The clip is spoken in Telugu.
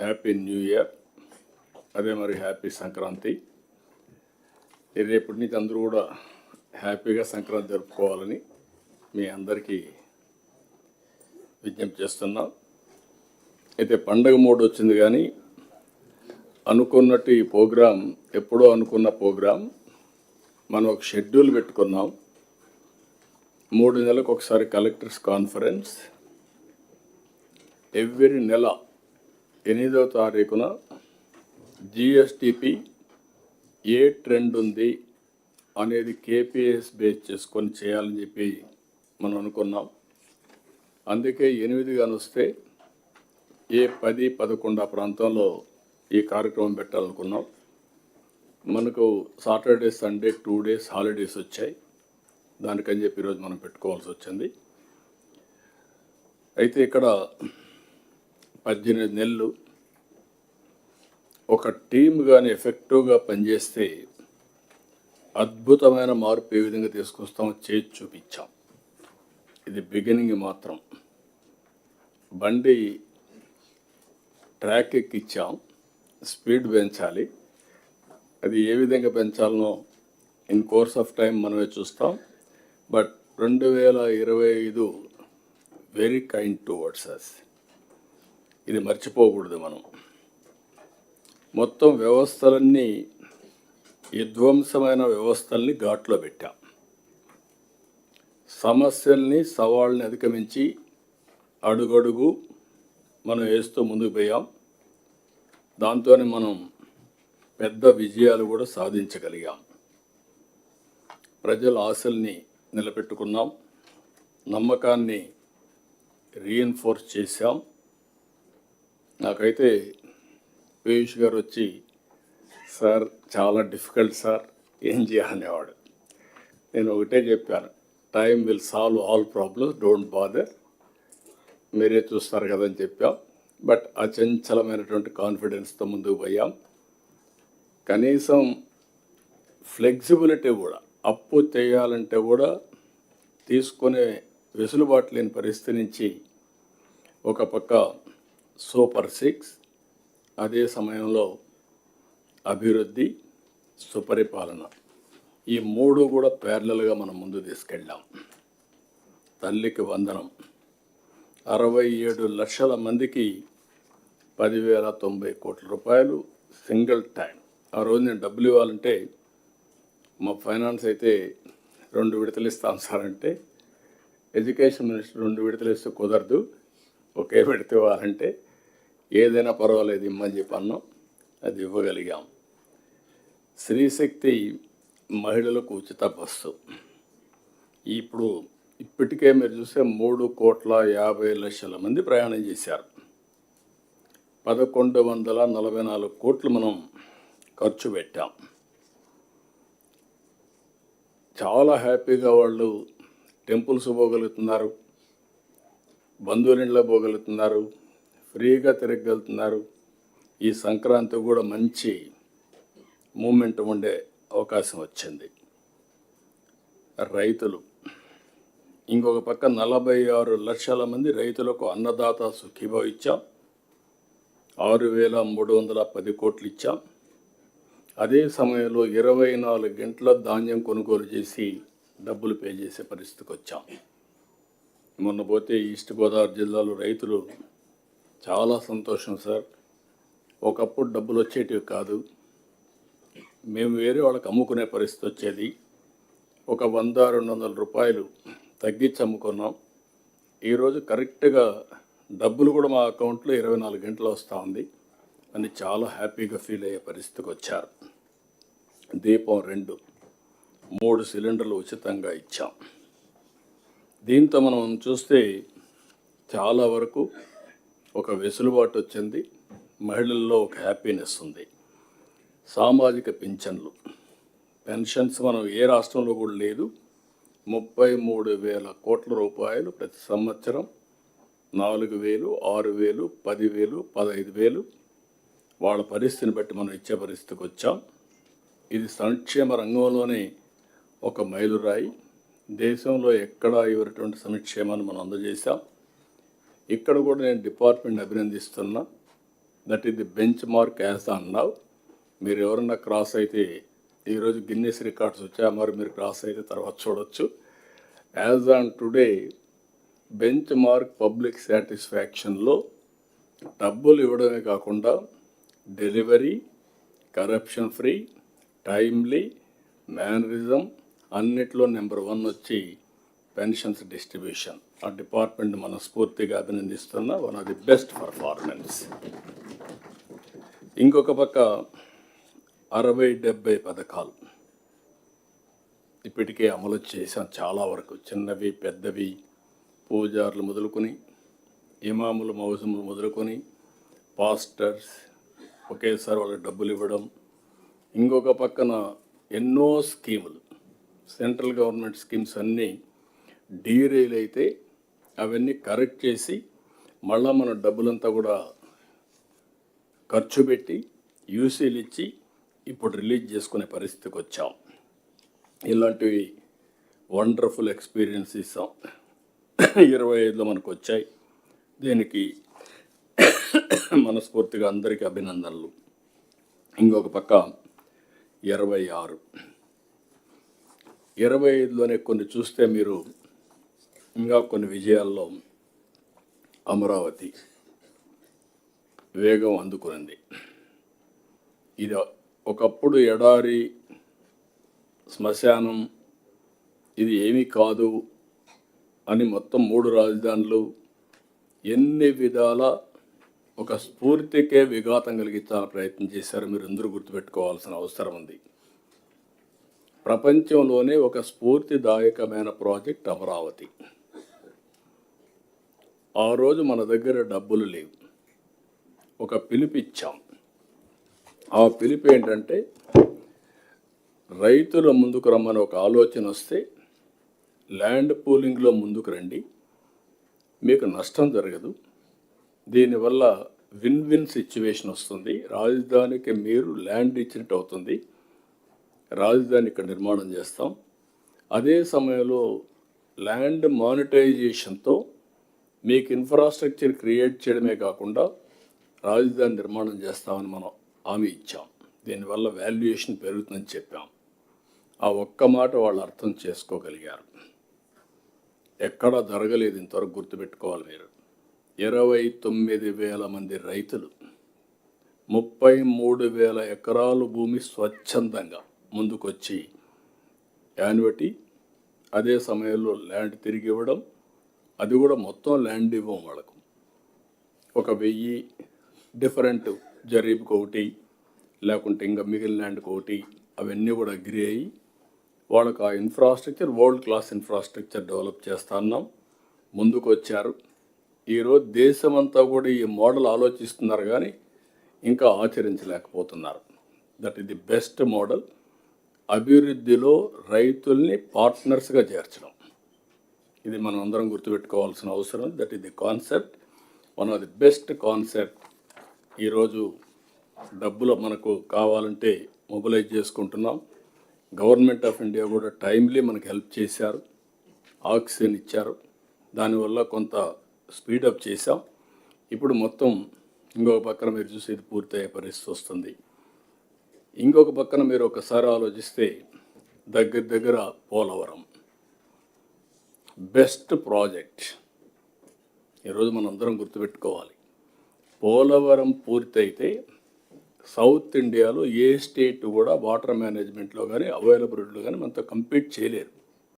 హ్యాపీ న్యూ ఇయర్ అదే మరి హ్యాపీ సంక్రాంతి రేపటి నుంచి అందరూ కూడా హ్యాపీగా సంక్రాంతి జరుపుకోవాలని మీ అందరికీ విజ్ఞప్తి చేస్తున్నాం. అయితే పండగ మోడ్ వచ్చింది కానీ అనుకున్నట్టు ఈ ప్రోగ్రాం ఎప్పుడో అనుకున్న ప్రోగ్రాం మనం ఒక షెడ్యూల్ పెట్టుకున్నాం. మూడు నెలలకు ఒకసారి కలెక్టర్స్ కాన్ఫరెన్స్. ఎవ్రీ నెల ఎనిమిదవ తారీఖున జిఎస్టిపి ఏ ట్రెండ్ ఉంది అనేది కేపీఎస్ బేస్ చేసుకొని చేయాలని చెప్పి మనం అనుకున్నాం. అందుకే ఎనిమిది కానీ వస్తే ఏ పది పదకొండు ఆ ప్రాంతంలో ఈ కార్యక్రమం పెట్టాలనుకున్నాం. మనకు Saturday Sunday two days holidays వచ్చాయి. దానికని చెప్పి ఈరోజు మనం పెట్టుకోవాల్సి వచ్చింది. అయితే ఇక్కడ పద్దెనిమిది నెలలు ఒక టీం కానీ ఎఫెక్టివ్గా పనిచేస్తే అద్భుతమైన మార్పు ఏ విధంగా తీసుకొస్తామో చేసి చూపించాం. ఇది బిగినింగ్ మాత్రం. బండి ట్రాక్ ఎక్కిచ్చాం. స్పీడ్ పెంచాలి. అది ఏ విధంగా పెంచాలనో ఇన్ కోర్స్ ఆఫ్ టైం మనమే చూస్తాం. బట్ రెండు వేల ఇరవై ఐదు వెరీ కైండ్ టువర్డ్స్ అస్ ఇది మర్చిపోకూడదు మనం. మొత్తం వ్యవస్థలన్నీ విధ్వంసమైన వ్యవస్థల్ని ఘాట్లో పెట్టాం. సమస్యల్ని సవాళ్ళని అధిగమించి అడుగడుగు మనం వేస్తూ ముందుకు పోయాం. దాంతోనే మనం పెద్ద విజయాలు కూడా సాధించగలిగాం. ప్రజల ఆశల్ని నిలబెట్టుకున్నాం. నమ్మకాన్ని రీఎన్ఫోర్స్ చేశాం. నాకైతే పీయూష్ గారు వచ్చి సార్ చాలా డిఫికల్ట్ సార్ ఏం చేయాలనేవాడు నేను ఒకటే చెప్పాను time will solve all problems don't bother మీరే చూస్తారు కదని చెప్పాం. బట్ అచంచలమైనటువంటి కాన్ఫిడెన్స్తో ముందుకు పోయాం. కనీసం ఫ్లెక్సిబిలిటీ కూడా అప్పు చేయాలంటే కూడా తీసుకునే వెసులుబాటు లేని పరిస్థితి నుంచి ఒక పక్క సూపర్ సిక్స్ అదే సమయంలో అభివృద్ధి సుపరిపాలన. ఈ మూడు కూడా పేర్లలుగా మనం ముందు తీసుకెళ్ళాం. తల్లికి వందనం. అరవై ఏడు లక్షల మందికి పదివేల తొంభై కోట్ల రూపాయలు సింగిల్ టైం ఆ రోజు నేను డబ్బులు ఇవ్వాలంటే మా ఫైనాన్స్ అయితే రెండు విడతలు ఇస్తాం సార్ అంటే ఎడ్యుకేషన్ మినిస్టర్ రెండు విడతలు ఇస్తే కుదరదు. ఒకే విడత ఇవ్వాలంటే ఏదైనా పర్వాలేదు ఇమ్మని చెప్పి అన్నాం. అది ఇవ్వగలిగాం. స్త్రీశక్తి మహిళలకు ఉచిత బస్సు. ఇప్పుడు ఇప్పటికే మీరు చూస్తే మూడు కోట్ల యాభై లక్షల మంది ప్రయాణం చేశారు. పదకొండు వందల నలభై నాలుగు కోట్లు మనం ఖర్చు పెట్టాం. చాలా హ్యాపీగా వాళ్ళు టెంపుల్స్ పోగలుగుతున్నారు బంధువుల ఇంట్లో పోగలుగుతున్నారు ఫ్రీగా తిరగలుగుతున్నారు ఈ సంక్రాంతి కూడా మంచి మూమెంట్ ఉండే అవకాశం వచ్చింది. రైతులు ఇంకొక పక్క నలభై ఆరు లక్షల మంది రైతులకు అన్నదాత సుఖీభావ ఇచ్చాం. ఆరు వేల మూడు వందల పది కోట్లు ఇచ్చాం. అదే సమయంలో ఇరవై నాలుగు గంటల ధాన్యం కొనుగోలు చేసి డబ్బులు పే చేసే పరిస్థితికి వచ్చాం. మొన్న పోతే ఈస్ట్ గోదావరి జిల్లాలో రైతులు చాలా సంతోషం సార్. ఒకప్పుడు డబ్బులు వచ్చేటివి కాదు. మేము వేరే వాళ్ళకి అమ్ముకునే పరిస్థితి వచ్చేది. ఒక వంద రెండు వందల రూపాయలు తగ్గించి అమ్ముకున్నాం. ఈరోజు కరెక్ట్గా డబ్బులు కూడా మా అకౌంట్లో ఇరవై నాలుగు గంటలు వస్తూ ఉంది అని చాలా హ్యాపీగా ఫీల్ అయ్యే పరిస్థితికి వచ్చారు. దీపం రెండు మూడు సిలిండర్లు ఉచితంగా ఇచ్చాం. దీంతో మనం చూస్తే చాలా వరకు ఒక వెసులుబాటు వచ్చింది. మహిళల్లో ఒక హ్యాపీనెస్ ఉంది. సామాజిక పింఛన్లు. పెన్షన్స్ మనం ఏ రాష్ట్రంలో కూడా లేదు. ముప్పై మూడు వేల కోట్ల రూపాయలు ప్రతి సంవత్సరం. నాలుగు వేలు ఆరు వేలు పదివేలు పదహైదు వేలు. వాళ్ళ పరిస్థితిని బట్టి మనం ఇచ్చే పరిస్థితికి వచ్చాం. ఇది సంక్షేమ రంగంలోనే ఒక మైలురాయి. దేశంలో ఎక్కడా ఇవ్వనటువంటి సంక్షేమాన్ని మనం అందజేశాం. ఇక్కడ కూడా నేను department అభినందిస్తున్నా. That is the benchmark as అన్నావు. మీరు ఎవరన్నా క్రాస్ అయితే ఈరోజు గిన్నెస్ రికార్డ్స్ వచ్చా మరి మీరు క్రాస్ అయితే తర్వాత చూడొచ్చు. As on today benchmark public సాటిస్ఫాక్షన్లో డబ్బులు ఇవ్వడమే కాకుండా delivery corruption free timely mannerism అన్నిట్లో నెంబర్ వన్ వచ్చి పెన్షన్స్ డిస్ట్రిబ్యూషన్ ఆ డిపార్ట్మెంట్ మనస్ఫూర్తిగా అభినందిస్తున్న one of the best performance ఇంకొక పక్క అరవై డెబ్బై పథకాలు. ఇప్పటికే అమలు చేసాం చాలా వరకు చిన్నవి పెద్దవి పూజారులు మొదలుకొని ఇమాములు మౌజములు మొదలుకొని పాస్టర్స్ ఒకేసారి వాళ్ళకి డబ్బులు ఇవ్వడం. ఇంకొక పక్కన ఎన్నో స్కీములు. సెంట్రల్ గవర్నమెంట్ స్కీమ్స్ అన్నీ డీరేల్ అయితే అవన్నీ కరెక్ట్ చేసి మళ్ళా మన డబ్బులంతా కూడా ఖర్చు పెట్టి యూసీలు ఇచ్చి ఇప్పుడు రిలీజ్ చేసుకునే పరిస్థితికి వచ్చాం. ఇలాంటివి వండర్ఫుల్ ఎక్స్పీరియన్స్ ఇస్తాం. ఇరవై ఐదులో మనకు వచ్చాయి. దీనికి మనస్ఫూర్తిగా అందరికీ అభినందనలు. ఇంకొక పక్క ఇరవై ఆరు. ఇరవై ఐదులోనే కొన్ని చూస్తే మీరు ఇంకా కొన్ని విజయాల్లో అమరావతి వేగం అందుకునింది. ఇది ఒకప్పుడు ఎడారి శ్మశానం ఇది ఏమీ కాదు అని మొత్తం మూడు రాజధానులు ఎన్ని విధాల ఒక స్ఫూర్తికే విఘాతం కలిగించాలని ప్రయత్నం చేశారు మీరు అందరూ గుర్తుపెట్టుకోవాల్సిన అవసరం ఉంది. ప్రపంచంలోనే ఒక స్ఫూర్తిదాయకమైన ప్రాజెక్ట్ అమరావతి. ఆ రోజు మన దగ్గర డబ్బులు లేవు. ఒక పిలుపు ఇచ్చాం. ఆ పిలుపు ఏంటంటే రైతుల ముందుకు రమ్మని ఒక ఆలోచన వస్తే ల్యాండ్ పూలింగ్లో ముందుకు రండి. మీకు నష్టం జరగదు. దీనివల్ల విన్ విన్ సిచ్యువేషన్ వస్తుంది. రాజధానికి మీరు ల్యాండ్ ఇచ్చినట్టు అవుతుంది. రాజధాని ఇక్కడ నిర్మాణం చేస్తాం. అదే సమయంలో ల్యాండ్ మానిటైజేషన్తో మీకు ఇన్ఫ్రాస్ట్రక్చర్ క్రియేట్ చేయడమే కాకుండా రాజధాని నిర్మాణం చేస్తామని మనం హామీ ఇచ్చాం. దీనివల్ల వాల్యుయేషన్ పెరుగుతుందని చెప్పాం. ఆ ఒక్క మాట వాళ్ళు అర్థం చేసుకోగలిగారు. ఎక్కడా జరగలేదు ఇంతవరకు గుర్తుపెట్టుకోవాలి మీరు. ఇరవై తొమ్మిది వేల మంది రైతులు ముప్పై మూడు వేల ఎకరాలు భూమి స్వచ్ఛందంగా ముందుకొచ్చి యాన్యుటీ అదే సమయంలో ల్యాండ్ తిరిగి ఇవ్వడం అది కూడా మొత్తం ల్యాండ్ ఇవ్వం వాళ్ళకు. ఒక వెయ్యి డిఫరెంట్ జరీబ్కి ఒకటి లేకుంటే ఇంకా మిగిలిన ల్యాండ్కి ఒకటి అవన్నీ కూడా అగ్రి అయ్యి వాళ్ళకి ఆ infrastructure world class infrastructure develop చేస్తా ఉన్నాం ముందుకు వచ్చారు. ఈరోజు దేశమంతా కూడా ఈ మోడల్ ఆలోచిస్తున్నారు కానీ ఇంకా ఆచరించలేకపోతున్నారు. దట్ ఇది ది బెస్ట్ మోడల్ అభివృద్ధిలో రైతుల్ని పార్ట్నర్స్గా చేర్చడం. ఇది మనం అందరం గుర్తుపెట్టుకోవాల్సిన అవసరం. That is the concept one of the best concept ఈరోజు డబ్బులు మనకు కావాలంటే మొబిలైజ్ చేసుకుంటున్నాం. గవర్నమెంట్ ఆఫ్ ఇండియా కూడా టైమ్లీ మనకు హెల్ప్ చేశారు. ఆక్సిజన్ ఇచ్చారు. దానివల్ల కొంత స్పీడప్ చేశాం. ఇప్పుడు మొత్తం ఇంకొక పక్కన మీరు చూసి ఇది పూర్తయ్యే పరిస్థితి వస్తుంది. ఇంకొక పక్కన మీరు ఒకసారి ఆలోచిస్తే దగ్గర దగ్గర పోలవరం. Best project. ఈరోజు మనందరం గుర్తుపెట్టుకోవాలి. పోలవరం పూర్తయితే సౌత్ ఇండియాలో ఏ స్టేట్ కూడా వాటర్ మేనేజ్మెంట్లో కానీ అవైలబిలిటీలో కానీ మనతో కంపీట్ చేయలేరు.